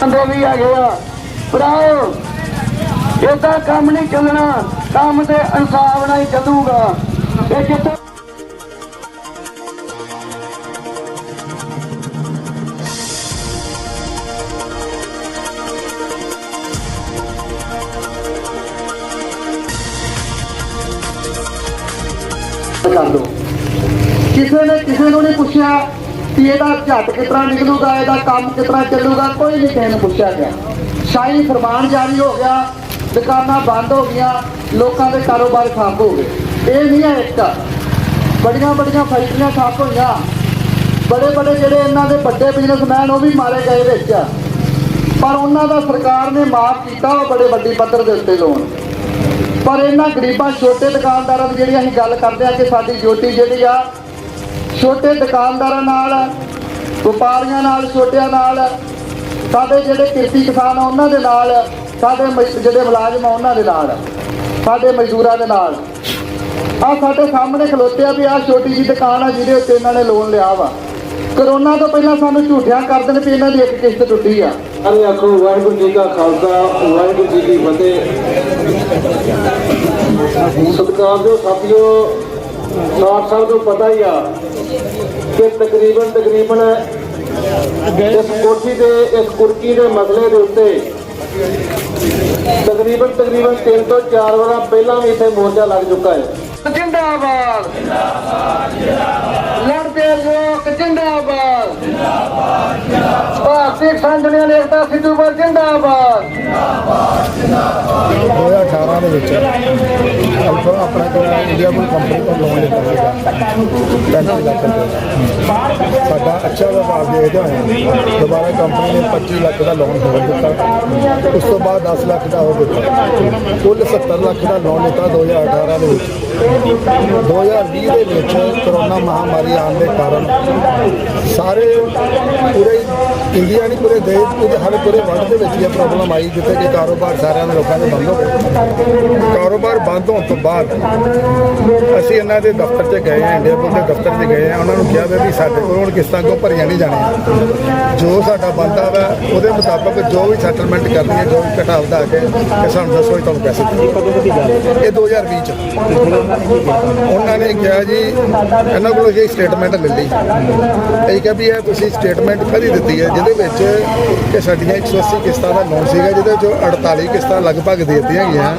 ਬੰਦੇ ਵੀ ਹੈਗੇ ਆ ਭਰਾਓ, ਇਹਦਾ ਕੰਮ ਨਹੀਂ ਚੱਲਣਾ, ਕੰਮ ਤੇ ਇਨਸਾਫ ਨਾਲ ਹੀ ਚੱਲੂਗਾ। ਇਹ ਜਿੱਥੇ ਕਰ ਦੋ ਕਿਸੇ ਨੇ ਕਿਸੇ ਨੂੰ ਨਹੀਂ ਪੁੱਛਿਆ ਕਿ ਇਹਦਾ ਝੱਟ ਕਿਸ ਨਿਕਲੂਗਾ, ਇਹਦਾ ਕੰਮ ਕਿਸ ਤਰ੍ਹਾਂ ਚੱਲੂਗਾ, ਕੋਈ ਨਹੀਂ ਕਿਸੇ ਨੂੰ ਪੁੱਛਿਆ ਗਿਆ। ਸ਼ਾਹੀ ਫਰਮਾਨ ਜਾਰੀ ਹੋ ਗਿਆ, ਦੁਕਾਨਾਂ ਬੰਦ ਹੋ ਗਈਆਂ, ਲੋਕਾਂ ਦੇ ਕਾਰੋਬਾਰ ਠੱਪ ਹੋ ਗਏ। ਇਹ ਨਹੀਂ ਹੈ ਇੱਕ। ਬੜੀਆਂ ਬੜੀਆਂ ਫੈਕਟਰੀਆਂ ਠੱਪ ਹੋਈਆਂ। ਬੜੇ ਬੜੇ ਜਿਹੜੇ ਇਹਨਾਂ ਦੇ ਵੱਡੇ ਬਿਜ਼ਨਸਮੈਨ ਉਹ ਵੀ ਮਾਰੇ ਗਏ ਵਿੱਚ। ਪਰ ਉਹਨਾਂ ਦਾ ਸਰਕਾਰ ਨੇ ਮਾਫ ਕੀਤਾ, ਉਹ ਬੜੇ ਵੱਡੀ ਪੱਧਰ ਦੇ ਉੱਤੇ ਲੋਨ। ਪਰ ਇਹਨਾਂ ਗਰੀਬਾਂ, ਛੋਟੇ ਦੁਕਾਨਦਾਰਾਂ ਦੀ ਜਿਹੜੀ ਅਸੀਂ ਗੱਲ ਕਰਦੇ ਆ ਕਿ ਸਾਡੀ ਡਿਊਟੀ ਜਿਹੜੀ ਆ, ਛੋਟੇ ਦੁਕਾਨਦਾਰਾਂ ਨਾਲ, ਵਪਾਰੀਆਂ ਨਾਲ, ਛੋਟਿਆਂ ਨਾਲ, ਸਾਡੇ ਜਿਹੜੇ ਕਿਰਤੀ ਕਿਸਾਨ ਆ, ਉਹਨਾਂ ਦੇ ਨਾਲ, ਸਾਡੇ ਮਜ਼- ਜਿਹੜੇ ਮੁਲਾਜ਼ਮ ਆ, ਉਹਨਾਂ ਦੇ ਨਾਲ, ਸਾਡੇ ਮਜ਼ਦੂਰਾਂ ਦੇ ਨਾਲ। ਆ ਸਾਡੇ ਸਾਹਮਣੇ ਖਲੋਤੇ ਆ ਵੀ ਆ ਛੋਟੀ ਜੀ ਦੁਕਾਨ ਆ ਜਿਹਦੇ ਉੱਤੇ ਇਹਨਾਂ ਨੇ ਲੋਨ ਲਿਆ ਵਾ। ਕਰੋਨਾ ਤੋਂ ਪਹਿਲਾਂ ਸਾਨੂੰ ਝੂਠਿਆਂ ਕਰ ਦੇਣ ਵੀ ਇਹਨਾਂ ਦੀ ਇੱਕ ਕਿਸ਼ਤ ਟੁੱਟੀ ਆ। ਸਾਰੇ ਆਖੋ ਵਾਹਿਗੁਰੂ ਜੀ ਕਾ ਖਾਲਸਾ ਵਾਹਿਗੁਰੂ ਜੀ ਕੀ ਫਤਿਹ। ਸਤਿਕਾਰਯੋਗ ਸਾਥੀਓ ਨਾਥ ਸਾਹਿਬ ਨੂੰ ਪਤਾ ਹੀ ਆ ਕਿ ਤਕਰੀਬਨ ਤਕਰੀਬਨ ਇਸ ਕੋਠੀ ਦੇ ਇਸ ਕੁਰਕੀ ਦੇ ਮਸਲੇ ਦੇ ਉੱਤੇ ਤਕਰੀਬਨ ਤਕਰੀਬਨ 3 ਤੋਂ 4 ਵਾਰ ਪਹਿਲਾਂ ਵੀ ਇੱਥੇ ਮੋਰਚਾ ਲੱਗ ਚੁੱਕਾ ਹੈ। ਜਿੰਦਾਬਾਦ। ਲੜਦੇ ਲੋਕ, ਜਿੰਦਾਬਾਦ। ਭਾਰਤੀ ਕਿਸਾਨ ਦੁਨੀਆ ਨੇਤਾ ਸਿੱਧੂ ਪਰ ਜਿੰਦਾਬਾਦ। 2018 ਦੇ ਵਿੱਚ ਅਲਫਾ ਆਪਣਾ ਕੋਲ ਇੰਡੀਆ ਬੁਲ ਕੰਪਨੀ ਤੋਂ ਲੋਨ ਲਿੱਤਾ ਸੀਗਾ। 35 ਲੱਖ ਰੁਪਏ ਸਾਡਾ ਅੱਛਾ ਵਪਾਰ ਦੇਖਦੇ ਹੋਏ ਦੁਬਾਰਾ ਕੰਪਨੀ ਨੇ 25 ਲੱਖ ਦਾ ਲੋਨ ਹੋਰ ਦਿੱਤਾ। ਉਸ ਤੋਂ ਬਾਅਦ 10 ਲੱਖ ਦਾ ਹੋ ਦਿੱਤਾ। ਕੁੱਲ 70 ਲੱਖ ਦਾ ਲੋਨ ਲਿੱਤਾ 2018 ਦੇ ਵਿੱਚ। 2020 ਦੇ ਵਿੱਚ ਕਰੋਨਾ ਮਹਾਮਾਰੀ ਆਉਣ ਦੇ ਕਾਰਨ ਸਾਰੇ ਪੂਰੇ ਇੰਡੀਆ ਨਹੀਂ ਪੂਰੇ ਦੇਸ਼ ਪੂਰੇ ਹਰ ਪੂਰੇ ਵਰਲਡ ਦੇ ਵਿੱਚ ਇਹ ਪ੍ਰੋਬਲਮ ਆਈ, ਜਿੱਥੇ ਕਿ ਕਾਰੋਬਾਰ ਸਾਰਿਆਂ ਦੇ ਲੋਕਾਂ ਦੇ ਬੰਦ ਹੋ ਗਏ। ਕਾਰੋਬਾਰ ਬੰਦ ਹੋਣ ਤੋਂ ਬਾਅਦ ਅਸੀਂ ਇਹਨਾਂ ਦੇ ਦਫ਼ਤਰ 'ਚ ਗਏ ਆ ਇੰਡੀਆ ਪੁਲਿਸ ਦੇ ਦਫ਼ਤਰ 'ਚ ਗਏ ਆ ਉਹਨਾਂ ਨੂੰ ਕਿਹਾ ਵੀ ਸਾਡੇ ਕੋਲ ਹੁਣ ਕਿਸ਼ਤਾਂ ਕੋ ਭਰੀਆਂ ਨਹੀਂ ਜਾਣੀਆਂ? ਜੋ ਸਾਡਾ ਬੰਦਾ ਵਾ, ਉਹਦੇ ਮੁਤਾਬਕ ਜੋ ਵੀ ਸੈਟਲਮੈਂਟ ਕਰਨੀ ਹੈ, ਜੋ ਵੀ ਘਟਾ ਵਧਾ ਕੇ ਕਿ ਸਾਨੂੰ ਦੱਸੋ ਅਸੀਂ ਤੁਹਾਨੂੰ ਪੈਸੇ ਦੇਵਾਂਗੇ ਇਹ 2020 ਚ। ਉਹਨਾਂ ਨੇ ਕਿਹਾ ਜੀ, ਇਹਨਾਂ ਕੋਲੋਂ ਜੇ ਸਟੇਟਮੈਂਟ ਲੈ ਲਈ। ਇਹ ਕਿਹਾ ਵੀ ਇਹ ਤੁਸੀਂ ਸਟੇਟਮੈਂਟ ਕਦੀ ਦਿੱਤੀ ਹੈ, ਜਿਹਦੇ ਵਿੱਚ ਕਿ ਸਾਡੀਆਂ 180 ਕਿਸ਼ਤਾਂ ਦਾ ਲੋਨ ਸੀਗਾ, ਜਿਹਦੇ ਵਿੱਚੋਂ 48 ਕਿਸ਼ਤਾਂ ਲਗਭਗ ਦੇ ਦਿੱਤੀਆਂ ਗਈਆਂ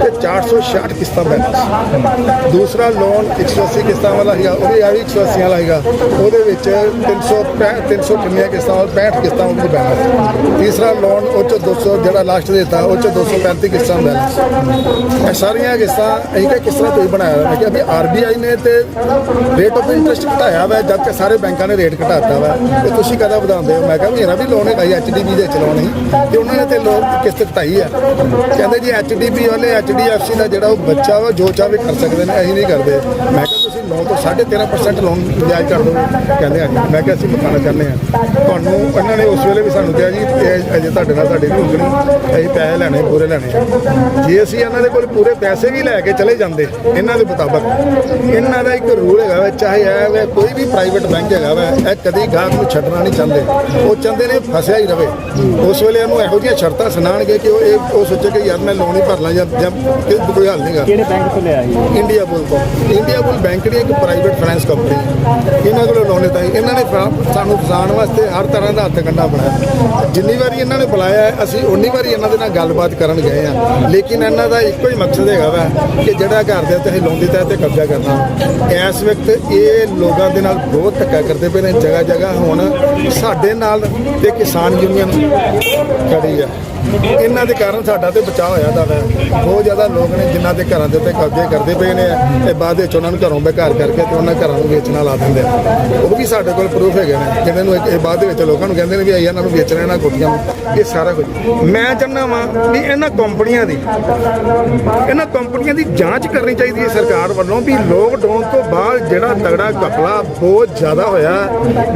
ਤੇ 466 ਕਿਸ਼ਤਾਂ ਬੈਲੈਂਸ। ਦੂਸਰਾ ਲੋਨ 180 ਕਿਸ਼ਤਾਂ ਵਾਲਾ ਸੀਗਾ, ਉਹ ਵੀ ਆ ਵੀ 180 ਵਾਲਾ ਸੀਗਾ, ਉਹਦੇ ਵਿੱਚ 300 300 ਕਿੰਨੀਆਂ ਕਿਸ਼ਤਾਂ, ਉਹ 65 ਕਿਸ਼ਤਾਂ ਉਹਦੇ ਬੈਲੈਂਸ। ਤੀਸਰਾ ਲੋਨ ਉਹ ਚ 200 ਜਿਹੜਾ ਲਾਸਟ ਦਿੱਤਾ, ਉਹ ਚ 235 ਕਿਸ਼ਤਾਂ ਬੈਲੈਂਸ। ਇਹ ਸਾਰੀਆਂ ਕਿਸ਼ਤਾਂ ਇਹ ਕਿਹਾ ਕਿਸ ਤਰ੍ਹਾਂ ਤੁਸੀਂ ਬਣਾਇਆ ਵਾ? ਮੈਂ ਕਿਹਾ ਵੀ ਆਰਬੀਆਈ ਨੇ ਤੇ ਰੇਟ ਆਫ ਇੰਟਰਸਟ ਘਟਾਇਆ ਵਾ ਜਦ ਕਿ ਸਾਰੇ ਬੈਂਕਾਂ ਨੇ ਰੇਟ ਘਟਾਤਾ ਵਾ। ਤੇ ਤੁਸੀਂ ਕਦਾ ਵਧਾਉਂਦੇ ਹੋ? ਮੈਂ ਕਿਹਾ ਮੇਰਾ ਵੀ ਲੋਨ ਹੈਗਾ ਐਚਡੀਬੀ ਦੇ ਚਲਾਉਣ ਹੀ ਤੇ ਉਹਨਾਂ ਨੇ ਤੇ ਲੋਨ ਕਿਸ਼ਤ ਘਟਾਈ ਆ। ਕਹਿੰਦੇ ਜੀ ਐਚਡੀਬੀ ਵਾਲੇ ਐਚਡੀਐਫਸੀ ਦਾ ਜਿਹੜਾ ਉਹ ਬੱਚਾ ਵਾ, ਜੋ ਚਾਹੇ ਕਰ ਸਕਦੇ ਨੇ, ਅਸੀਂ ਨਹੀਂ ਕਰਦੇ। ਮੈਂ ਕਿਹਾ ਤੁਸੀਂ 9 ਤੋਂ 13.5% ਲੋਨ ਵਿਆਜ ਕਰ ਦਿਓ, ਕਹਿੰਦੇ ਹਾਂਜੀ ਮੈਂ ਕਿਹਾ ਅਸੀਂ ਮਕਾਨਾ ਚਾਹੁੰਦੇ ਆ। ਤੁਹਾਨੂੰ, ਇਹਨਾਂ ਨੇ ਉਸ ਵੇਲੇ ਵੀ ਸਾਨੂੰ ਕਿਹਾ ਜੀ, ਇਹ ਅਜੇ ਤੁਹਾਡੇ ਨਾਲ ਸਾਡੀ ਨਹੀਂ ਹੁੰਦੀ ਅਸੀਂ ਪੈਸੇ ਲੈਣੇ, ਪੂਰੇ ਲੈਣੇ ਜੇ ਅਸੀਂ ਇਹਨਾਂ ਦੇ ਕੋਲ ਪੂਰੇ ਪੈਸੇ ਵੀ ਲੈ ਕੇ ਚਲੇ ਜਾਂਦੇ, ਇਹਨਾਂ ਦੇ ਮੁਤਾਬਕ। ਇਹਨਾਂ ਦਾ ਇੱਕ ਰੂਲ ਹੈਗਾ ਵਾ, ਚਾਹੇ ਇਹ ਕੋਈ ਵੀ ਪ੍ਰਾਈਵੇਟ ਬੈਂਕ ਹੈਗਾ ਵਾ, ਇਹ ਕਦੀ ਗਾਹਕ ਨੂੰ ਛੱਡਣਾ ਨਹੀਂ ਚਾਹੁੰਦੇ। ਉਹ ਚਾਹੁੰਦੇ ਨੇ ਫਸਿਆ ਹੀ ਰਵੇ। ਉਸ ਵੇਲੇ ਇਹਨੂੰ ਇਹੋ ਜਿਹੀਆਂ ਸ਼ਰਤਾਂ ਸੁਣਾਣਗੇ ਕਿ ਉਹ ਇਹ ਉਹ ਸੋਚੇ ਕਿ ਯਾਰ ਮੈਂ ਲੋਨ ਹੀ ਭਰ ਲਾਂ ਜਾਂ ਜਾਂ ਕਿ ਕੋਈ ਹੱਲ ਨਹੀਂਗਾ ਕਿਹੜੇ ਬੈਂਕ ਤੋਂ ਲਿਆ ਸੀ ਇੰਡੀਆ ਬੁੱਲ ਤੋਂ। ਇੰਡੀਆ ਬੁੱਲ ਬੈਂਕ ਦੀ ਇੱਕ ਪ੍ਰਾਈਵੇਟ ਫਾਈਨੈਂਸ ਕੰਪਨੀ ਹੈ। ਇਹਨਾਂ ਕੋਲੋਂ ਲੋਨ ਲਿੱਤਾ। ਇਹਨਾਂ ਨੇ ਸਾਨੂੰ ਫਸਾਉਣ ਵਾਸਤੇ ਹਰ ਤਰ੍ਹਾਂ ਦਾ ਹੱਥ ਕੰਡਾ ਬਣਾਇਆ। ਜਿੰਨੀ ਵਾਰੀ ਇਹਨਾਂ ਨੇ ਬੁਲਾਇਆ ਅਸੀਂ ਉਨੀ ਵਾਰੀ ਇਹਨਾਂ ਦੇ ਨਾਲ ਗੱਲਬਾਤ ਕਰਨ ਗਏ ਆ ਲੇਕਿਨ ਇਹਨਾਂ ਦਾ ਇੱਕੋ ਹੀ ਮਕਸਦ ਹੈਗਾ ਵਾ ਕਿ ਜਿਹੜਾ ਘਰ ਦੇ ਉੱਤੇ ਅਸੀਂ ਲੋਨ ਦਿੱਤਾ ਤੇ ਕਬਜ਼ਾ ਕਰਨਾ। ਇਸ ਵਕਤ ਇਹ ਲੋਕਾਂ ਦੇ ਨਾਲ ਬਹੁਤ ਧੱਕਾ ਕਰਦੇ ਪਏ ਨੇ। ਜਗ੍ਹਾ ਜਗ੍ਹਾ ਹੁਣ ਸਾਡੇ ਨਾਲ ਤੇ ਕਿਸਾਨ ਯੂਨੀਅਨ ਖੜੀ ਆ। ਇਹਨਾਂ ਦੇ ਕਾਰਨ ਸਾਡਾ ਤੇ ਬਚਾਅ ਹੋਇਆ ਦਾ ਵਾ ਬਹੁਤ ਜ਼ਿਆਦਾ ਲੋਕ ਨੇ ਜਿਨ੍ਹਾਂ ਦੇ ਘਰਾਂ ਦੇ ਉੱਤੇ ਕਬਜ਼ੇ ਕਰਦੇ ਪਏ ਨੇ ਤੇ ਬਾਅਦ ਵਿੱਚ ਉਹਨਾਂ ਨੂੰ ਘਰੋਂ ਬੇਘਰ ਕਰਕੇ ਤੇ ਉਹਨਾਂ ਘਰਾਂ ਨੂੰ ਵੇਚਣਾ ਲਾ ਦਿੰਦੇ ਆ। ਉਹ ਵੀ ਸਾਡੇ ਕੋਲ ਪ੍ਰੂਫ ਹੈਗੇ ਨੇ, ਜਿਹਨਾਂ ਨੂੰ ਇਹ ਬਾਅਦ ਦੇ ਵਿੱਚ ਲੋਕਾਂ ਨੂੰ ਕਹਿੰਦੇ ਨੇ ਵੀ ਆਈ ਇਹਨਾਂ ਨੂੰ ਵੇਚਣਾ, ਇਹਨਾਂ ਕੋਠੀਆਂ ਨੂੰ। ਇਹ ਸਾਰਾ ਕੁਝ। ਮੈਂ ਚਾਹੁੰਦਾ ਵਾਂ ਵੀ ਇਹਨਾਂ ਕੰਪਨੀਆਂ ਦੀ, ਇਹਨਾਂ ਕੰਪਨੀਆਂ ਦੀ ਜਾਂਚ ਕਰਨੀ ਚਾਹੀਦੀ ਹੈ ਸਰਕਾਰ ਵੱਲੋਂ ਵੀ ਲੋਕਡਾਊਨ ਤੋਂ ਬਾਅਦ ਜਿਹੜਾ ਤਗੜਾ ਘਪਲਾ ਬਹੁਤ ਜ਼ਿਆਦਾ ਹੋਇਆ,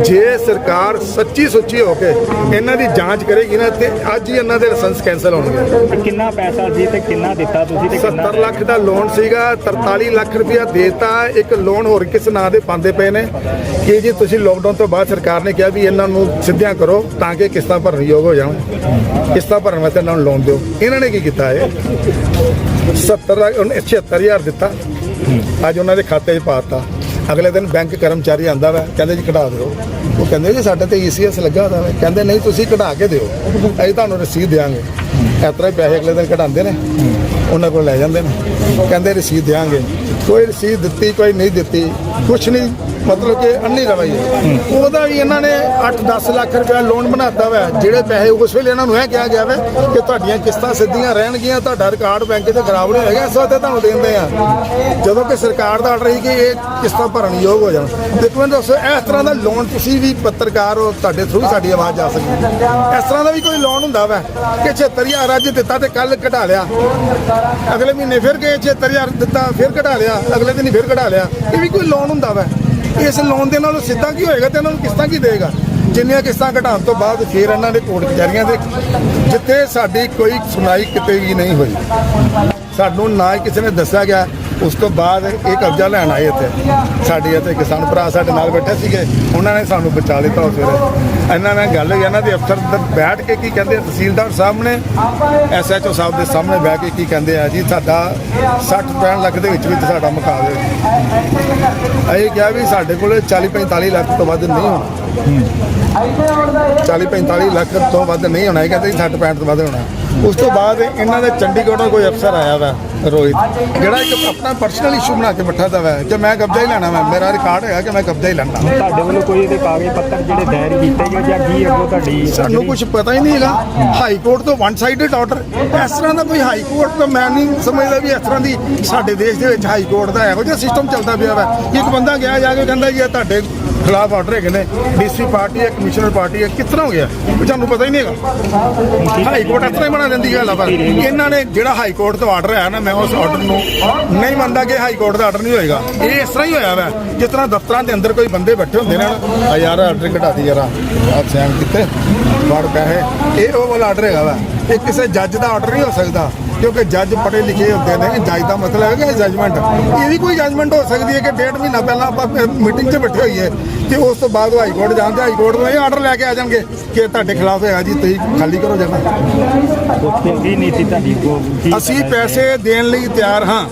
ਜੇ ਸਰਕਾਰ ਸੱਚੀ ਸੁੱਚੀ ਹੋ ਕੇ ਇਹਨਾਂ ਦੀ ਜਾਂਚ ਕਰੇਗੀ ਨਾ ਤੇ ਅੱਜ ਹੀ ਇਹਨਾਂ ਦੇ ਲਾਇਸੈਂਸ ਕੈਨਸਲ ਹੋਣਗੇ। ਤੇ ਕਿੰਨਾ ਪੈਸਾ ਸੀ ਤੇ ਕਿੰਨਾ ਦਿੱਤਾ ਤੁਸੀਂ ਤੇ ਕਿੰਨਾ 70 ਲੱਖ ਦਾ ਲੋਨ ਸੀਗਾ 43 ਲੱਖ ਰੁਪਇਆ ਦੇਤਾ। ਇੱਕ ਲੋਨ ਹੋਰ ਕਿਸ ਨਾਂ ਦੇ ਪਾਉਂਦੇ ਪਏ ਨੇ? ਕਿ ਜੀ ਤੁਸੀਂ ਲੋਕਡਾਊਨ ਤੋਂ ਬਾਅਦ ਸਰਕਾਰ ਨੇ ਕਿਹਾ ਵੀ ਇਹਨਾਂ ਨੂੰ ਸਿੱਧਿਆਂ ਕਰੋ ਤਾਂ ਕਿ ਕਿਸ਼ਤਾਂ ਭਰਨ ਯੋਗ ਹੋ ਜਾਣ। ਕਿਸ਼ਤਾਂ ਭਰਨ ਵਾਸਤੇ ਇਹਨਾਂ ਨੂੰ ਲੋਨ ਦਿਓ। ਇਹਨਾਂ ਨੇ ਕੀ ਕੀਤਾ ਇਹ? 70 ਲੱਖ ਉਹਨੇ 76000 ਦਿੱਤਾ। ਅੱਜ ਉਹਨਾਂ ਦੇ ਖਾਤੇ 'ਚ ਪਾਤਾ ਅਗਲੇ ਦਿਨ ਬੈਂਕ ਕਰਮਚਾਰੀ ਆਂਦਾ ਵਾ ਕਹਿੰਦੇ ਜੀ ਕਢਾ ਦਿਓ। ਉਹ ਕਹਿੰਦੇ ਜੀ ਸਾਡੇ ਤੇ ਈਸੀਐਸ ਲੱਗਾ ਹੋਇਆ ਵਾ ਕਹਿੰਦੇ ਨਹੀਂ, ਤੁਸੀਂ ਕਢਾ ਕੇ ਦਿਓ। ਅਸੀਂ ਤੁਹਾਨੂੰ ਰਸੀਦ ਦੇਵਾਂਗੇ ਇਸ ਤਰ੍ਹਾਂ ਹੀ ਪੈਸੇ ਅਗਲੇ ਦਿਨ ਕਢਾਉਂਦੇ ਨੇ। ਉਹਨਾਂ ਕੋਲ ਲੈ ਜਾਂਦੇ ਨੇ। ਕਹਿੰਦੇ ਰਸੀਦ ਦੇਵਾਂਗੇ ਕੋਈ ਰਸੀਦ ਦਿੱਤੀ, ਕੋਈ ਨਹੀਂ ਦਿੱਤੀ। ਕੁਛ ਨਹੀਂ। ਮਤਲਬ ਕਿ ਅੰਨੀ ਰਵਈ ਹੈ ਉਹਦਾ ਵੀ ਇਹਨਾਂ ਨੇ 8-10 ਲੱਖ ਰੁਪਏ ਲੋਨ ਬਣਾਤਾ ਵਾ। ਜਿਹੜੇ ਪੈਸੇ ਉਸ ਵੇਲੇ ਇਹਨਾਂ ਨੂੰ ਇਹ ਕਿਹਾ ਗਿਆ ਵਾ ਕਿ ਤੁਹਾਡੀਆਂ ਕਿਸ਼ਤਾਂ ਸਿੱਧੀਆਂ ਰਹਿਣਗੀਆਂ, ਤੁਹਾਡਾ ਰਿਕਾਰਡ ਬੈਂਕ ਤੇ ਖਰਾਬ ਨਹੀਂ ਹੋਏਗਾ, ਇਸ ਵਾਸਤੇ ਤੁਹਾਨੂੰ ਦਿੰਦੇ ਆ। ਜਦੋਂ ਕਿ ਸਰਕਾਰ ਦਾ ਆਰਡਰ ਸੀ ਕਿ ਇਹ ਕਿਸ਼ਤਾਂ ਭਰਨ ਯੋਗ ਹੋ ਜਾਣ। ਦੇਖੋ ਮੈਨੂੰ ਦੱਸੋ, ਇਸ ਤਰ੍ਹਾਂ ਦਾ ਲੋਨ ਤੁਸੀਂ ਵੀ ਪੱਤਰਕਾਰ ਹੋ, ਤੁਹਾਡੇ ਥਰੂ ਸਾਡੀ ਆਵਾਜ਼ ਜਾ ਸਕਦੀ ਇਸ ਤਰ੍ਹਾਂ ਦਾ ਵੀ ਕੋਈ ਲੋਨ ਹੁੰਦਾ ਵਾ ਕਿ 76000 ਅੱਜ ਦਿੱਤਾ ਤੇ ਕੱਲ ਘਟਾ ਲਿਆ। ਅਗਲੇ ਮਹੀਨੇ ਫਿਰ ਗਏ 76000 ਦਿੱਤਾ, ਫਿਰ ਘਟਾ ਲਿਆ, ਅਗਲੇ ਦਿਨ ਫਿਰ ਘਟਾ ਲਿਆ। ਇਹ ਵੀ ਕੋਈ ਲੋਨ ਹੁੰਦਾ ਵਾ। ਇਸ ਲੋਨ ਦੇ ਨਾਲੋਂ ਸਿੱਧਾ ਕੀ ਹੋਏਗਾ ਤੇ ਇਹਨਾਂ ਨੂੰ ਕਿਸ਼ਤਾਂ ਕੀ ਦੇਗਾ ਜਿੰਨੀਆਂ ਕਿਸ਼ਤਾਂ ਘਟਾਉਣ ਤੋਂ ਬਾਅਦ ਫਿਰ ਇਹਨਾਂ ਦੇ ਕੋਰਟ ਕਚਹਿਰੀਆਂ ਦੇ ਜਿੱਥੇ ਸਾਡੀ ਕੋਈ ਸੁਣਾਈ ਕਿਤੇ ਵੀ ਨਹੀਂ ਹੋਈ। ਸਾਨੂੰ ਨਾ ਹੀ ਕਿਸੇ ਨੇ ਦੱਸਿਆ ਗਿਆ। ਉਸ ਤੋਂ ਬਾਅਦ ਇਹ ਕਬਜ਼ਾ ਲੈਣ ਆਏ ਇੱਥੇ। ਸਾਡੇ ਇੱਥੇ ਕਿਸਾਨ ਭਰਾ ਸਾਡੇ ਨਾਲ ਬੈਠੇ ਸੀਗੇ। ਉਹਨਾਂ ਨੇ ਸਾਨੂੰ ਬਚਾ ਲਿੱਤਾ ਉਸ ਵੇਲੇ। ਇਹਨਾਂ ਨਾਲ ਗੱਲ ਹੋਈ ਇਹਨਾਂ ਦੇ ਅਫਸਰ ਬੈਠ ਕੇ ਕੀ ਕਹਿੰਦੇ ਆ, ਤਹਿਸੀਲਦਾਰ ਸਾਹਮਣੇ ਐਸਐਚਓ ਸਾਹਿਬ ਦੇ ਸਾਹਮਣੇ ਬਹਿ ਕੇ ਕੀ ਕਹਿੰਦੇ ਆ ਜੀ ਸਾਡਾ 60 65 ਲੱਖ ਦੇ ਵਿੱਚ ਵਿੱਚ ਸਾਡਾ ਮੁਕਾਬਲੇ ਇਹ ਕਿਹਾ ਵੀ ਸਾਡੇ ਕੋਲ 40 45 ਲੱਖ ਤੋਂ ਵੱਧ ਨਹੀਂ ਹੋਣਾ। 40 45 ਲੱਖ ਤੋਂ ਵੱਧ ਨਹੀਂ ਹੋਣਾ। ਇਹ ਕਹਿੰਦੇ 60 65 ਤੋਂ ਵੱਧ ਹੋਣਾ। ਉਸ ਤੋਂ ਬਾਅਦ ਇਹਨਾਂ ਦੇ ਚੰਡੀਗੜ੍ਹੋਂ ਕੋਈ ਅਫਸਰ ਆਇਆ ਵਾ ਰੋਹਿਤ। ਜਿਹੜਾ ਇੱਕ ਆਪਣਾ ਪਰਸਨਲ ਇਸ਼ੂ ਬਣਾ ਕੇ ਬੈਠਾ ਦਾ ਵਾ ਕਿ ਮੈਂ ਕਬਜ਼ਾ ਹੀ ਲੈਣਾ ਵਾ ਮੇਰਾ ਰਿਕਾਰਡ ਹੈਗਾ ਕਿ ਮੈਂ ਕਬਜ਼ਾ ਹੀ ਲੈਣਾ ਤੁਹਾਡੇ ਵੱਲੋਂ ਕੋਈ ਇਹਦੇ ਕਾਗਜ਼ ਪੱਤਰ ਜਿਹੜੇ ਦਾਇਰ ਕੀਤੇ ਗਏ ਜਾਂ ਕੀ ਅੱਗੋਂ ਤੁਹਾਡੀ ਸਾਨੂੰ ਕੁਝ ਪਤਾ ਹੀ ਨਹੀਂ ਹੈਗਾ। ਹਾਈ ਕੋਰਟ ਤੋਂ ਵਨ ਸਾਈਡਡ ਆਰਡਰ ਇਸ ਤਰ੍ਹਾਂ ਦਾ ਕੋਈ ਹਾਈ ਕੋਰਟ ਤੋਂ ਮੈਂ ਨਹੀਂ ਸਮਝਦਾ ਵੀ ਇਸ ਤਰ੍ਹਾਂ ਦੀ ਸਾਡੇ ਦੇਸ਼ ਦੇ ਵਿੱਚ ਹਾਈ ਕੋਰਟ ਦਾ ਇਹੋ ਜਿਹਾ ਸਿਸਟਮ ਚੱਲਦਾ ਪਿਆ ਵਾ। ਇੱਕ ਬੰਦਾ ਗਿਆ ਜਾ ਕੇ ਕਹਿੰਦਾ ਜੀ ਇਹ ਤੁਹਾਡੇ ਖਿਲਾਫ ਆਰਡਰ ਹੈਗੇ ਨੇ, ਡੀਸੀ ਪਾਰਟੀ ਹੈ, ਕਮਿਸ਼ਨਰ ਪਾਰਟੀ ਹੈ, ਕਿਸ ਤਰ੍ਹਾਂ ਹੋ ਗਿਆ? ਉਹ ਤੁਹਾਨੂੰ ਪਤਾ ਹੀ ਨਹੀਂ ਹੈਗਾ। ਹਾਈ ਕੋਰਟ ਇਸ ਤਰ੍ਹਾਂ ਹੀ ਬਣਾ ਦਿੰਦੀ ਹੈ ਆ ਇਹਨਾਂ ਨੇ ਜਿਹੜਾ ਹਾਈ ਕੋਰਟ ਤੋਂ ਆਰਡਰ ਆਇਆ ਨਾ, ਮੈਂ ਉਸ ਆਰਡਰ ਨੂੰ ਨਹੀਂ ਮੰਨਦਾ ਕਿ ਹਾਈ ਕੋਰਟ ਦਾ ਆਰਡਰ ਨਹੀਂ ਹੋਏਗਾ। ਇਹ ਇਸ ਤਰ੍ਹਾਂ ਹੀ ਹੋਇਆ ਵਾ, ਜਿਸ ਤਰ੍ਹਾਂ ਦਫ਼ਤਰਾਂ ਦੇ ਅੰਦਰ ਕੋਈ ਬੰਦੇ ਬੈਠੇ ਹੁੰਦੇ ਨੇ ਨਾ ਯਾਰ ਆਰਡਰ ਘਟਾ ਦੀ ਯਾਰ ਆ ਸੈਨ ਕਿੱਥੇ ਫੜ ਪੈਸੇ। ਇਹ ਉਹ ਵਾਲਾ ਆਰਡਰ ਹੈਗਾ ਵਾ। ਇਹ ਕਿਸੇ ਜੱਜ ਦਾ ਆਰਡਰ ਨਹੀਂ ਹੋ ਸਕਦਾ। ਕਿਉਂਕਿ ਜੱਜ ਪੜ੍ਹੇ ਲਿਖੇ ਹੁੰਦੇ ਨੇ ਜੱਜ ਦਾ ਮਤਲਬ ਹੈ ਕਿ ਜਜਮੈਂਟ ਇਹ ਵੀ ਕੋਈ ਜਜਮੈਂਟ ਹੋ ਸਕਦੀ ਹੈ ਕਿ ਡੇਢ ਮਹੀਨਾ ਪਹਿਲਾਂ ਆਪਾਂ ਮੀਟਿੰਗ 'ਚ ਬੈਠੇ ਹੋਈਏ ਤੇ ਉਸ ਤੋਂ ਬਾਅਦ ਹਾਈ ਕੋਰਟ ਜਾਂਦੇ ਹਾਈ ਕੋਰਟ ਤੋਂ ਇਹ ਆਰਡਰ ਲੈ ਕੇ ਆ ਜਾਣਗੇ ਕਿ ਤੁਹਾਡੇ ਖਿਲਾਫ ਹੈਗਾ ਜੀ ਤੁਸੀਂ ਖਾਲੀ ਕਰੋ ਜਗ੍ਹਾ ਕੀ ਨੀਤੀ ਤੁਹਾਡੀ? ਅਸੀਂ ਪੈਸੇ ਦੇਣ ਲਈ ਤਿਆਰ ਹਾਂ।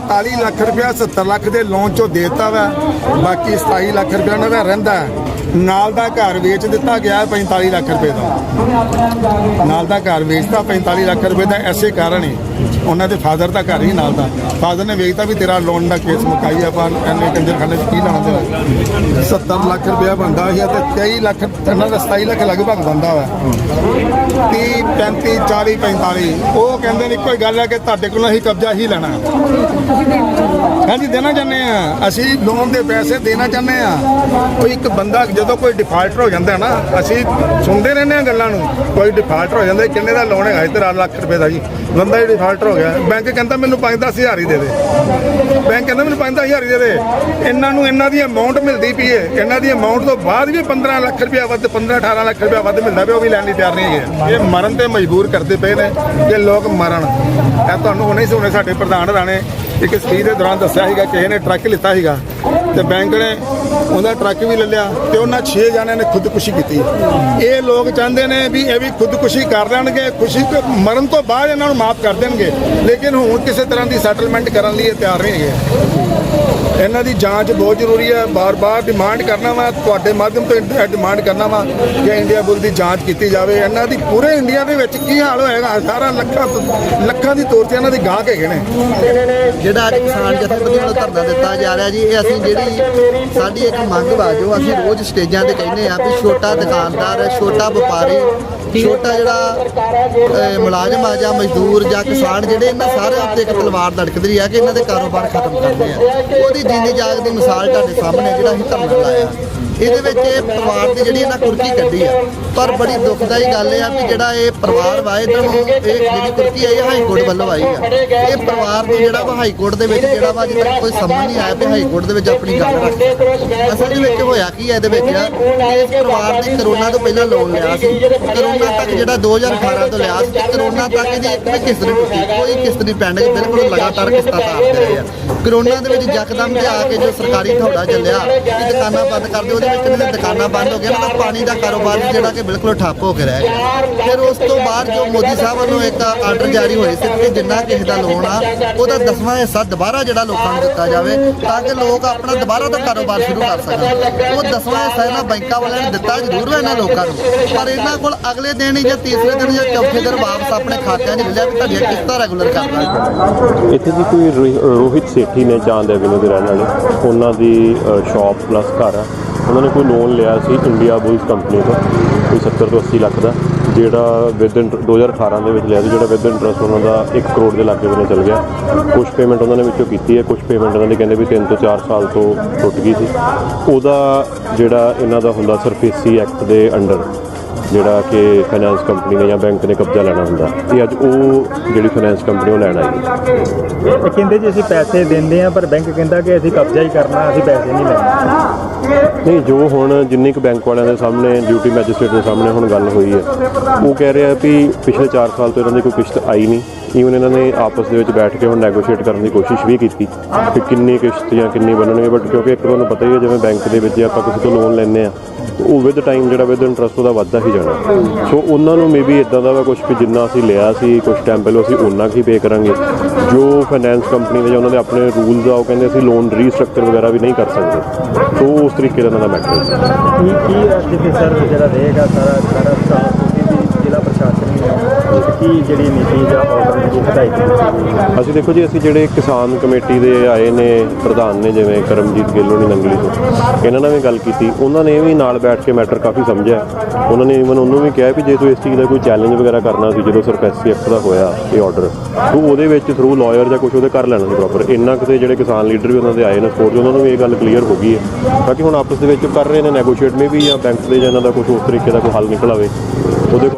43 ਲੱਖ ਰੁਪਇਆ 70 ਲੱਖ ਦੇ ਲੋਨ ਚੋਂ ਦੇਤਾ ਵਾ ਬਾਕੀ 27 ਲੱਖ ਰੁਪਇਆ ਉਹਨਾਂ ਦਾ ਰਹਿੰਦਾ। ਹੈ। ਨਾਲ ਦਾ ਘਰ ਵੇਚ ਦਿੱਤਾ ਗਿਆ ਹੈ 45 ਲੱਖ ਰੁਪਏ ਦਾ। ਨਾਲ ਦਾ ਘਰ ਵੇਚਤਾ 45 ਲੱਖ ਰੁਪਏ ਦਾ, ਐਸੇ ਕਾਰਨ ਹੀ ਉਹਨਾਂ ਦੇ ਫਾਦਰ ਦਾ ਘਰ ਹੀ ਨਾਲ ਦਾ। ਫਾਦਰ ਨੇ ਵੇਚਤਾ ਵੀ ਤੇਰਾ ਲੋਨ ਦਾ ਕੇਸ ਮੁਕਾਈ ਆਪਾਂ ਐਨੇ ਕੰਜਰਖਾਨੇ 'ਚ ਕੀ ਲਾਉਣਾ ਤੇਰਾ? 70 ਲੱਖ ਰੁਪਇਆ ਬਣਦਾ ਸੀ ਤੇ 23 ਲੱਖ ਇਹਨਾਂ ਦਾ 27 ਲੱਖ ਲਗਭਗ ਬਣਦਾ ਵਾ। 30 35 40 45 ਉਹ ਕਹਿੰਦੇ ਨੇ, ਇੱਕੋ ਹੀ ਗੱਲ ਹੈ ਕਿ ਤੁਹਾਡੇ ਕੋਲੋਂ ਅਸੀਂ ਕਬਜ਼ਾ ਹੀ ਲੈਣਾ। ਹਾਂਜੀ, ਦੇਣਾ ਚਾਹੁੰਦੇ ਆ। ਅਸੀਂ ਲੋਨ ਦੇ ਪੈਸੇ ਦੇਣਾ ਚਾਹੁੰਦੇ ਆ। ਕੋਈ ਇੱਕ ਬੰਦਾ ਜਦੋਂ ਕੋਈ ਡਿਫਾਲਟਰ ਹੋ ਜਾਂਦਾ ਨਾ, ਅਸੀਂ ਸੁਣਦੇ ਰਹਿੰਦੇ ਆ ਗੱਲਾਂ ਨੂੰ। ਕੋਈ ਡਿਫਾਲਟਰ ਹੋ ਜਾਂਦਾ ਕਿੰਨੇ ਦਾ ਲੋਨ ਹੈਗਾ? ਤੇਰਾ ਲੱਖ ਰੁਪਏ ਦਾ ਜੀ। ਬੰਦਾ ਹੀ ਡਿਫਾਲਟਰ ਹੋ ਗਿਆ। ਬੈਂਕ ਕਹਿੰਦਾ ਮੈਨੂੰ 5-10 ਹਜ਼ਾਰ ਹੀ ਦੇ ਦੇ। ਬੈਂਕ ਕਹਿੰਦਾ ਮੈਨੂੰ 5-10 ਹਜ਼ਾਰ ਹੀ ਦੇ ਦੇ। ਇਹਨਾਂ ਨੂੰ ਇਹਨਾਂ ਦੀ ਅਮਾਉਂਟ ਮਿਲਦੀ ਪਈ ਹੈ ਇਹਨਾਂ ਦੀ ਅਮਾਉਂਟ ਤੋਂ ਬਾਅਦ ਵੀ 15 ਲੱਖ ਰੁਪਇਆ ਵੱਧ 15-18 ਲੱਖ ਰੁਪਇਆ ਵੱਧ ਮਿਲਦਾ ਪਿਆ, ਉਹ ਵੀ ਲੈਣ ਲਈ ਤਿਆਰ ਨਹੀਂ ਹੈਗੇ। ਇਹ ਮਰਨ ਤੇ ਮਜਬੂਰ ਕਰਦੇ ਪਏ ਨੇ ਕਿ ਲੋਕ ਮਰਨ। ਇਹ ਤੁਹਾਨੂੰ ਹੁਣੇ ਹੀ ਸੁਣੇ ਸਾਡੇ ਪ੍ਰਧਾਨ ਰਾਣੇ। ਇੱਕ ਸਪੀਚ ਦੇ ਦੌਰਾਨ ਦੱਸਿਆ ਸੀਗਾ ਕਿਸੇ ਨੇ ਟਰੱਕ ਲਿੱਤਾ ਸੀਗਾ। ਤੇ ਬੈਂਕ ਨੇ ਉਹਦਾ ਟਰੱਕ ਵੀ ਲੈ ਲਿਆ ਤੇ ਉਹਨਾਂ 6 ਜਣਿਆਂ ਨੇ ਖੁਦਕੁਸ਼ੀ ਕੀਤੀ। ਇਹ ਲੋਕ ਚਾਹੁੰਦੇ ਨੇ ਵੀ ਇਹ ਵੀ ਖੁਦਕੁਸ਼ੀ ਕਰ ਲੈਣਗੇ, ਖੁਸ਼ੀ ਮਰਨ ਤੋਂ ਬਾਅਦ ਇਹਨਾਂ ਨੂੰ ਮਾਫ ਕਰ ਦੇਣਗੇ, ਲੇਕਿਨ ਹੁਣ ਕਿਸੇ ਤਰ੍ਹਾਂ ਦੀ ਸੈਟਲਮੈਂਟ ਕਰਨ ਲਈ ਇਹ ਤਿਆਰ ਨਹੀਂ ਹੈਗੇ। ਇਹਨਾਂ ਦੀ ਜਾਂਚ ਬਹੁਤ ਜ਼ਰੂਰੀ ਹੈ, ਬਾਰ-ਬਾਰ ਡਿਮਾਂਡ ਕਰਨਾ ਵਾ, ਤੁਹਾਡੇ ਮਾਧਿਅਮ ਤੋਂ ਡਿਮਾਂਡ ਕਰਨਾ ਵਾ ਕਿ ਇੰਡੀਆ ਬੁੱਲ ਦੀ ਜਾਂਚ ਕੀਤੀ ਜਾਵੇ। ਇਹਨਾਂ ਦੀ ਪੂਰੇ ਇੰਡੀਆ ਦੇ ਵਿੱਚ ਕੀ ਹਾਲ ਹੋਏਗਾ ਸਾਰਾ ਲੱਖਾਂ ਲੱਖਾਂ ਦੀ ਤੌਰ ਤੇ ਇਹਨਾਂ ਦੀ ਗਾਹਕ ਹੈਗੇ ਨੇ। ਜਿਹੜਾ ਕਿਸਾਨ ਜਥੇਬੰਦੀਆਂ ਨੂੰ ਧਰਨਾ ਦਿੱਤਾ ਜਾ ਰਿਹਾ ਜੀ, ਇਹ ਅਸੀਂ ਜਿਹੜੀ ਸਾਡੀ ਇੱਕ ਮੰਗ ਵਾ ਜੋ ਅਸੀਂ ਰੋਜ਼ ਸਟੇਜਾਂ ਤੇ ਕਹਿੰਦੇ ਆ ਵੀ ਛੋਟਾ ਦੁਕਾਨਦਾਰ ਛੋਟਾ ਵਪਾਰੀ ਛੋਟਾ ਜਿਹੜਾ ਅਹ, ਮੁਲਾਜ਼ਮ ਆ ਜਾਂ ਮਜ਼ਦੂਰ ਜਾਂ ਕਿਸਾਨ ਜਿਹੜੇ ਇਹਨਾਂ ਸਾਰਿਆਂ ਉੱਤੇ ਇੱਕ ਤਲਵਾਰ ਲਟਕਦੀ ਆ ਕਿ ਇਹਨਾਂ ਦੇ ਕਾਰੋਬਾਰ ਖਤਮ ਕਰਦੇ ਆ। ਉਹਦੀ ਜਿੰਦੀ ਜਾਗ ਦੀ ਮਿਸਾਲ ਤੁਹਾਡੇ ਸਾਹਮਣੇ ਜਿਹੜਾ ਅਸੀਂ ਧਰਨਾ ਲਾਇਆ। ਇਹਦੇ ਵਿੱਚ ਇਹ ਪਰਿਵਾਰ ਦੀ ਜਿਹੜੀ ਇਹਨਾਂ ਕੁਰਕੀ ਕੱਢੀ ਆ, ਪਰ ਬੜੀ ਦੁਖਦਾਈ ਗੱਲ ਇਹ ਆ ਵੀ ਜਿਹੜਾ ਇਹ ਪਰਿਵਾਰ ਵਾ, ਇਧਰ ਨੂੰ ਇਹ ਜਿਹੜੀ ਕੁਰਕੀ ਆਈ ਹਾਈ ਕੋਰਟ ਵੱਲੋਂ ਆਈ ਆ। ਇਹ ਪਰਿਵਾਰ ਨੂੰ ਜਿਹੜਾ ਵਾ, ਹਾਈ ਕੋਰਟ ਦੇ ਵਿੱਚ ਜਿਹੜਾ ਵਾ ਅਜੇ ਤੱਕ ਕੋਈ ਸਮਝ ਨਹੀਂ ਆਇਆ ਵੀ ਹਾਈ ਕੋਰਟ ਦੇ ਵਿੱਚ ਆਪਣੀ ਗੱਲ ਰੱਖੇ। ਅਸਲ ਦੇ ਵਿੱਚ ਹੋਇਆ ਕੀ ਹੈ ਇਹਦੇ ਵਿੱਚ ਕਿ ਪਰਿਵਾਰ ਨੇ ਕਰੋਨਾ ਤੋਂ ਪਹਿਲਾਂ ਲੋਨ ਲਿਆ ਸੀ। ਕਰੋਨਾ ਤੱਕ ਜਿਹੜਾ 2018 ਤੋਂ ਲਿਆ ਸੀ, ਕਰੋਨਾ ਤੱਕ ਇਹਦੀ ਇੱਕ ਵੀ ਕਿਸ਼ਤ ਨਹੀਂ ਟੁੱਟੀ, ਕੋਈ ਕਿਸ਼ਤ ਨਹੀਂ ਪੈਂਡਿੰਗ ਬਿਲਕੁਲ ਲਗਾਤਾਰ ਕਿਸ਼ਤਾਂ ਤਾਰਦੇ ਰਹੇ ਆ। ਕਰੋਨਾ ਦੇ ਵਿੱਚ ਯਕਦਮ ਤੇ ਆ ਕੇ ਜੋ ਸਰਕਾਰੀ ਥੌੜਾ ਚੱਲਿਆ ਕਿ ਦੁਕਾਨਾਂ ਬੰਦ ਕਰ ਦਿਓ, ਉਹਦੇ ਵਿੱਚ ਇਹਨਾਂ ਦੁਕਾਨਾਂ ਬੰਦ ਹੋ ਗਈਆਂ ਇਹਨਾਂ ਪਾਣੀ ਦਾ ਕਾਰੋਬਾਰ ਸੀ ਜਿਹੜਾ ਕਿ ਬਿਲਕੁਲ ਠੱਪ ਹੋ ਕੇ ਰਹਿ ਗਿਆ। ਫਿਰ ਉਸ ਤੋਂ ਬਾਅਦ ਜੋ ਮੋਦੀ ਸਾਹਿਬ ਵੱਲੋਂ ਇੱਕ ਆਰਡਰ ਜਾਰੀ ਹੋਏ ਸੀ ਕਿ ਜਿੰਨਾ ਕਿਸੇ ਦਾ ਲੋਨ ਆ, ਉਹਦਾ ਦਸਵਾਂ ਹਿੱਸਾ ਦੁਬਾਰਾ ਜਿਹੜਾ ਲੋਕਾਂ ਨੂੰ ਦਿੱਤਾ ਜਾਵੇ, ਤਾਂ ਕਿ ਲੋਕ ਆਪਣਾ ਦੁਬਾਰਾ ਤੋਂ ਕਾਰੋਬਾਰ ਸ਼ੁਰੂ ਕਰ ਸਕਣ। ਉਹ ਦਸਵਾਂ ਹਿੱਸਾ ਇਹਨਾਂ ਬੈਂਕਾਂ ਵਾਲਿਆਂ ਨੇ ਦਿੱਤਾ ਜ਼ਰੂਰ ਵਾ ਇਹਨਾਂ ਲੋਕਾਂ ਨੂੰ। ਪਰ ਇਹਨਾਂ ਕੋਲ ਅਗਲੇ ਦਿਨ ਜਾਂ ਤੀਸਰੇ ਦਿਨ ਜਾਂ ਚੌਥੇ ਦਿਨ ਵਾਪਸ ਆਪਣੇ ਖਾਤਿਆਂ 'ਚ ਮਿਲਿਆ ਵੀ ਤੁਹਾਡੀਆਂ ਕਿਸ਼ਤਾਂ ਰੈਗੂਲਰ ਕਰਨਾ ਇੱਥੇ ਜੀ ਕੋਈ ਰੋਹਿਤ ਸੇਠੀ ਨੇ ਚਾਂਦ ਐਵਨਿਊ ਦੇ ਰਹਿਣ ਵਾਲੇ, ਉਹਨਾਂ ਦੀ ਸ਼ਾਪ ਪਲੱਸ ਘਰ ਆ। ਉਹਨਾਂ ਨੇ ਕੋਈ ਲੋਨ ਲਿਆ ਸੀ ਇੰਡੀਆ ਬੁਲਸ ਕੰਪਨੀ ਤੋਂ, ਕੋਈ 70 ਤੋਂ 80 ਲੱਖ ਦਾ, ਜਿਹੜਾ ਵਿਦ 2018 ਦੇ ਵਿੱਚ ਲਿਆ ਸੀ, ਜਿਹੜਾ ਵਿਦ ਇੰਟਰਸਟ ਉਹਨਾਂ ਦਾ 1 ਕਰੋੜ ਦੇ ਲਾਗੇ ਬੰਨੇ ਚੱਲ ਗਿਆ। ਕੁਝ ਪੇਮੈਂਟ ਉਹਨਾਂ ਨੇ ਵਿੱਚੋਂ ਕੀਤੀ ਹੈ ਕੁਝ ਪੇਮੈਂਟ ਉਹਨਾਂ ਦੇ ਕਹਿੰਦੇ ਵੀ 3 ਤੋਂ 4 ਸਾਲ ਤੋਂ ਟੁੱਟ ਗਈ ਸੀ। ਉਹਦਾ ਜਿਹੜਾ ਇਹਨਾਂ ਦਾ ਹੁੰਦਾ ਸਰਫੇਸੀ ਐਕਟ ਦੇ ਅੰਡਰ ਜਿਹੜਾ ਕਿ ਫਾਈਨਾਂਸ ਕੰਪਨੀ ਨੇ ਜਾਂ ਬੈਂਕ ਨੇ ਕਬਜ਼ਾ ਲੈਣਾ ਹੁੰਦਾ, ਇਹ ਅੱਜ ਉਹ ਜਿਹੜੀ ਫਾਈਨਾਂਸ ਕੰਪਨੀ ਉਹ ਲੈਣ ਆਈ ਹੈ। ਕਹਿੰਦੇ ਜੀ ਅਸੀਂ ਪੈਸੇ ਦਿੰਦੇ ਆ ਪਰ ਬੈਂਕ ਕਹਿੰਦਾ ਕਿ ਅਸੀਂ ਕਬਜ਼ਾ ਹੀ ਕਰਨਾ, ਅਸੀਂ ਪੈਸੇ ਨਹੀਂ ਲੈਣੇ। ਨਹੀਂ, ਜੋ ਹੁਣ ਜਿੰਨੀ ਕੁ ਬੈਂਕ ਵਾਲਿਆਂ ਦੇ ਸਾਹਮਣੇ ਡਿਊਟੀ ਮੈਜਿਸਟ੍ਰੇਟ ਦੇ ਸਾਹਮਣੇ ਹੁਣ ਗੱਲ ਹੋਈ ਹੈ, ਉਹ ਕਹਿ ਰਿਹਾ ਵੀ ਪਿਛਲੇ 4 ਸਾਲ ਤੋਂ ਇਹਨਾਂ ਦੀ ਕੋਈ ਕਿਸ਼ਤ ਆਈ ਨਹੀਂ। ਈਵਨ ਇਹਨਾਂ ਨੇ ਆਪਸ ਦੇ ਵਿੱਚ ਬੈਠ ਕੇ ਹੁਣ ਨੈਗੋਸ਼ੀਏਟ ਕਰਨ ਦੀ ਕੋਸ਼ਿਸ਼ ਵੀ ਕੀਤੀ ਕਿ ਕਿੰਨੀ ਕਿਸ਼ਤ ਜਾਂ ਕਿੰਨੀ ਬਣਨਗੇ ਬਟ ਕਿਉਂਕਿ ਇੱਕ ਤੁਹਾਨੂੰ ਪਤਾ ਹੀ ਹੈ, ਜਿਵੇਂ ਬੈਂਕ ਦੇ ਵਿੱਚ ਆਪਾਂ ਕਿਸੇ ਤੋਂ ਲੋਨ ਲੈਂਦੇ ਆ ਉਹ ਵਿਦ ਟਾਈਮ ਜਿਹੜਾ ਵਿਦ ਇੰਟਰਸਟ ਉਹਦਾ ਵੱਧਦਾ ਹੀ ਜਾਣਾ। ਸੋ ਉਹਨਾਂ ਨੂੰ ਮੇਬੀ ਇਦਾਂ ਦਾ ਵਾ ਕੁਝ ਕਿ ਜਿੰਨਾ ਅਸੀਂ ਲਿਆ ਸੀ ਕੁਝ ਟਾਈਮ ਪਹਿਲਾਂ ਅਸੀਂ ਉਹਨਾਂ ਕੀ ਪੇ ਕਰਾਂਗੇ। ਜੋ ਫਾਈਨੈਂਸ ਕੰਪਨੀ ਦੇ ਉਹਨਾਂ ਦੇ ਆਪਣੇ ਰੂਲਸ ਆ, ਉਹ ਕਹਿੰਦੇ ਅਸੀਂ ਲੋਨ ਰੀਸਟਰਕਚਰ ਵਗੈਰਾ ਵੀ ਨਹੀਂ ਕਰ ਸਕਦੇ। ਸੋ ਉਸ ਤਰੀਕੇ ਦਾ ਉਹਨਾਂ ਦਾ ਮੈਟਰ ਹੈ। ਕੀ ਕੀ ਅੱਜ ਦੇ ਸਰ ਜਿਹੜਾ ਰਹੇਗਾ ਸਾਰਾ ਸਾਰਾ ਸਾਰਾ ਤੁਸੀਂ ਵੀ ਜ਼ਿਲ੍ਹਾ ਪ੍ਰਸ਼ਾਸਨ ਨੇ ਕੀ ਜਿਹੜੀ ਨੀਤੀ ਜਾਂ ਆਰਡਰ ਜਿਹੜੀ ਹਦਾਇਤ ਕੀਤੀ ਅਸੀਂ ਦੇਖੋ ਜੀ, ਅਸੀਂ ਜਿਹੜੇ ਕਿਸਾਨ ਕਮੇਟੀ ਦੇ ਆਏ ਨੇ, ਪ੍ਰਧਾਨ ਨੇ ਜਿਵੇਂ ਕਰਮਜੀਤ ਗਿੱਲ ਹੋਣੀ ਨੰਗਲੀ ਤੋਂ, ਇਹਨਾਂ ਨਾਲ ਵੀ ਗੱਲ ਕੀਤੀ। ਉਹਨਾਂ ਨੇ ਵੀ ਨਾਲ ਬੈਠ ਕੇ ਮੈਟਰ ਕਾਫੀ ਸਮਝਿਆ। ਉਹਨਾਂ ਨੇ ਇਵਨ ਉਹਨੂੰ ਵੀ ਕਿਹਾ ਵੀ ਜੇ ਤੂੰ ਇਸ ਚੀਜ਼ ਦਾ ਕੋਈ ਚੈਲੰਜ ਵਗੈਰਾ ਕਰਨਾ ਸੀ, ਜਦੋਂ ਸਰਪੈਸੀ ਐਕਟ ਦਾ ਹੋਇਆ ਇਹ ਆਰਡਰ ਤੂੰ ਉਹਦੇ ਵਿੱਚ ਥਰੂ ਲਾਇਰ ਜਾਂ ਕੁਝ ਉਹਦੇ ਕਰ ਲੈਣਾ ਸੀ ਪ੍ਰੋਪਰ ਇੰਨਾ ਕਿਤੇ ਜਿਹੜੇ ਕਿਸਾਨ ਲੀਡਰ ਵੀ ਉਹਨਾਂ ਦੇ ਆਏ ਨੇ ਸਪੋਰਟ ਉਹਨਾਂ ਨੂੰ ਵੀ ਇਹ ਗੱਲ ਕਲੀਅਰ ਹੋ ਗਈ ਹੈ। ਤਾਂ ਕਿ ਹੁਣ ਆਪਸ ਦੇ ਵਿੱਚ ਕਰ ਰਹੇ ਨੇ ਨੈਗੋਸ਼ੀਏਟ ਮੇ ਵੀ ਜਾਂ ਬੈਂਕ ਦੇ ਜਾਂ ਇਹਨਾਂ ਦਾ ਕੁਝ ਉਸ ਤਰੀਕੇ ਦਾ ਕੋਈ ਹੱਲ ਨਿਕਲ ਆਵੇ। ਉਹਦੇ